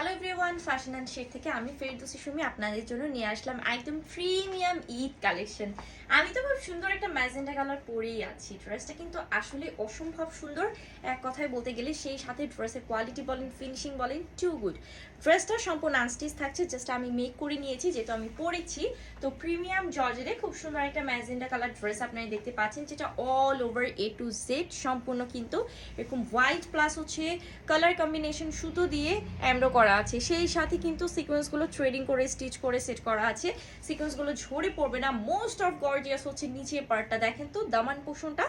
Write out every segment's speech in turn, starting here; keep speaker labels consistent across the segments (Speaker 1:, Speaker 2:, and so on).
Speaker 1: Hello everyone fashion and shade থেকে আমি ফেরদৌসি সুমি আপনাদের জন্য নিয়ে আসলাম একদম প্রিমিয়াম ঈদ কালেকশন আমি তো খুব সুন্দর একটা ম্যাজেন্ডা কালার পরেই আছি। ড্রেসটা কিন্তু আসলে অসম্ভব সুন্দর। এক কথায় বলতে গেলে সেই সাথে ড্রেসের কোয়ালিটি বলেন ফিনিশিং বলেন টু গুড ড্রেসটা সম্পূর্ণ আনস্টিচ থাকছে জাস্ট আমি মেক করে নিয়েছি, যেহেতু আমি পরেছি। তো প্রিমিয়াম জর্জেরে খুব সুন্দর একটা ম্যাজেন্ডা কালার ড্রেস আপনারা দেখতে পাচ্ছেন, যেটা all over A to Z সম্পূর্ণ কিন্তু এরকম হোয়াইট প্লাস হচ্ছে কালার কম্বিনেশন সুতো দিয়ে এমব্রো করা আছে। সেই সাথে কিন্তু সিকোয়েন্সগুলো ট্রেডিং করে স্টিচ করে সেট করা আছে। সিকোয়েন্সগুলো ঝরে পড়বে না। মোস্ট অফ গর্জিয়াস হচ্ছে নিচের পার্টটা দেখেন তো, দামান পোষণটা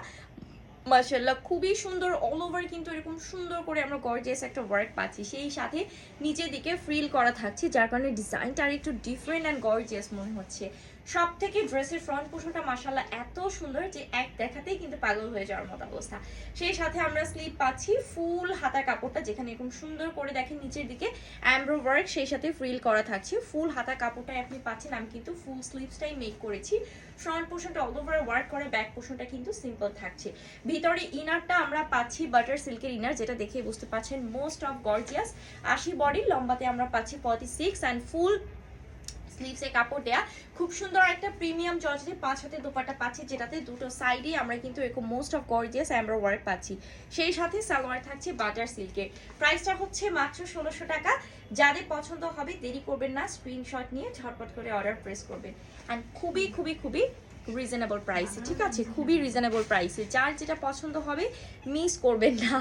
Speaker 1: মার্শাল্লাহ খুবই সুন্দর। অল ওভার কিন্তু এরকম সুন্দর করে আমরা গর্জিয়াস একটা ওয়ার্ক পাচ্ছি। সেই সাথে নিচের দিকে ফ্রিল করা থাকছে, যার কারণে ডিজাইনটা আর একটু ডিফারেন্ট অ্যান্ড গর্জিয়াস মনে হচ্ছে। সব থেকে ড্রেসের ফ্রন্ট পোর্শনটা মাসাল্লাহ এত সুন্দর যে এক দেখাতেই কিন্তু পাগল হয়ে যাওয়ার মতো অবস্থা। সেই সাথে আমরা স্লিপ পাচ্ছি ফুল হাতার কাপড়টা যেখানে এরকম সুন্দর করে দেখেন নিচের দিকে অ্যাম্ব্রো ওয়ার্ক সেই সাথে ফ্রিল করা থাকছে। ফুল হাতা কাপড়টাই আপনি পাচ্ছেন, আমি কিন্তু ফুল স্লিপসটাই মেক করেছি। ফ্রন্ট পোর্শনটা অল ওভার ওয়ার্ক করে ব্যাক পোর্শনটা কিন্তু সিম্পল থাকছে। ভিতরে ইনারটা আমরা পাচ্ছি বাটার সিল্কের ইনার যেটা দেখে বুঝতে পারছেন মোস্ট অফ গর্জিয়াস আশি বডি লম্বাতে আমরা পাচ্ছি ফর্টি সিক্স অ্যান্ড ফুল স্লিভসে কাপড় দেয়া। খুব সুন্দর একটা প্রিমিয়াম জর্জেটে পাঁচ হাতে দোপাটা পাচ্ছি, যেটাতে দুটো সাইডে আমরা কিন্তু এরকম most of gorgeous amber work পাচ্ছি। সেই সাথে সালোয়ার থাকছে বাটার সিল্কের প্রাইসটা হচ্ছে মাত্র ষোলোশো টাকা। যাদের পছন্দ হবে দেরি করবেন না স্ক্রিনশট নিয়ে ঝটপট করে অর্ডার প্রেস করবেন। অ্যান্ড খুবই খুবই খুবই রিজনেবল প্রাইসে ঠিক আছে? খুবই রিজনেবল প্রাইসে যার যেটা পছন্দ হবে মিস করবেন না।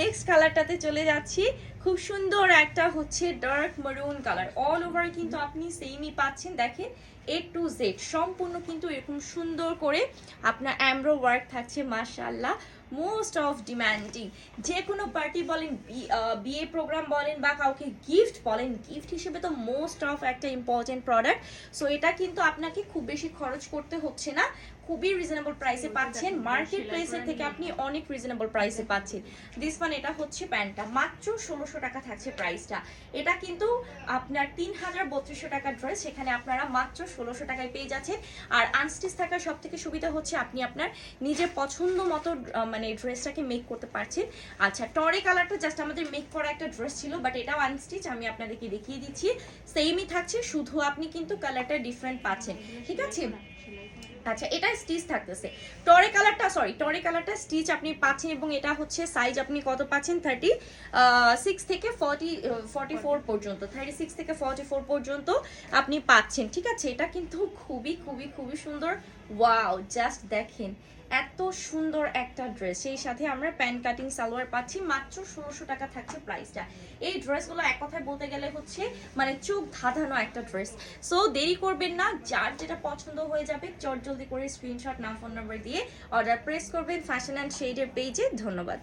Speaker 1: নেক্সট কালারটাতে চলে যাচ্ছি। খুব সুন্দর একটা হচ্ছে ডার্ক মারুন কালার অল ওভার কিন্তু আপনি সেমই পাচ্ছেন। দেখেন এ টু জেড সম্পূর্ণ কিন্তু এরকম সুন্দর করে আপনার অ্যামব্রো ওয়ার্ক থাকছে মাশাল্লাহ মোস্ট অফ ডিমান্ডিং যে কোনো পার্টি বলেন বিয়ে প্রোগ্রাম বলেন বা কাউকে গিফট বলেন গিফট হিসেবে তো মোস্ট অফ একটা ইম্পর্টেন্ট প্রোডাক্ট সো এটা কিন্তু আপনাকে খুব বেশি খরচ করতে হচ্ছে না। খুবই রিজনেবল প্রাইসে পাচ্ছেন। মার্কেট প্লেসের থেকে আপনি অনেক রিজনেবল প্রাইসে পাচ্ছেন। দিস ওয়ান এটা হচ্ছে প্যান্টটা। মাত্র ষোলোশো টাকা থাকছে প্রাইসটা এটা কিন্তু আপনার তিন হাজার বত্রিশশো টাকার ড্রেস সেখানে আপনারা মাত্র ষোলোশো টাকায় পেয়ে যাচ্ছেন। আর আনস্টিচ থাকার সব থেকে সুবিধা হচ্ছে আপনি আপনার নিজের পছন্দ মতো আহ, মানে ড্রেসটাকে মেক করতে পারছেন। আচ্ছা টরে কালারটা জাস্ট আমাদের মেক করা একটা ড্রেস ছিল বাট এটাও আনস্টিচ আমি আপনাদেরকে দেখিয়ে দিচ্ছি। সেমই থাকছে, শুধু আপনি কিন্তু কালারটা ডিফারেন্ট পাচ্ছেন। ঠিক আছে? আচ্ছা এটা স্টিচ থাকতেছে। টরে কালারটা সরি টরে কালারটা স্টিচ আপনি পাচ্ছেন এবং এটা হচ্ছে সাইজ আপনি কত পাচ্ছেন? থার্টি সিক্স থেকে ফর্টি ফর্টি ফোর পর্যন্ত থার্টি সিক্স থেকে ফর্টি ফোর পর্যন্ত আপনি পাচ্ছেন। ঠিক আছে? এটা কিন্তু খুবই খুবই খুবই সুন্দর। ওয়াও জাস্ট দেখেন। এত সুন্দর একটা ড্রেস সেই সাথে আমরা প্যান্ট কাটিং, সালোয়ার পাচ্ছি। মাত্র ষোলোশো টাকা থাকছে প্রাইসটা এই ড্রেসগুলো এক কথায় বলতে গেলে হচ্ছে মানে চোখ ধাঁধানো একটা ড্রেস সো দেরি করবেন না। যার যেটা পছন্দ হয়ে যাবে চট জলদি করে স্ক্রিনশট নাম ফোন নাম্বার দিয়ে অর্ডার প্রেস করবেন। ফ্যাশন অ্যান্ড শেডের পেজে ধন্যবাদ।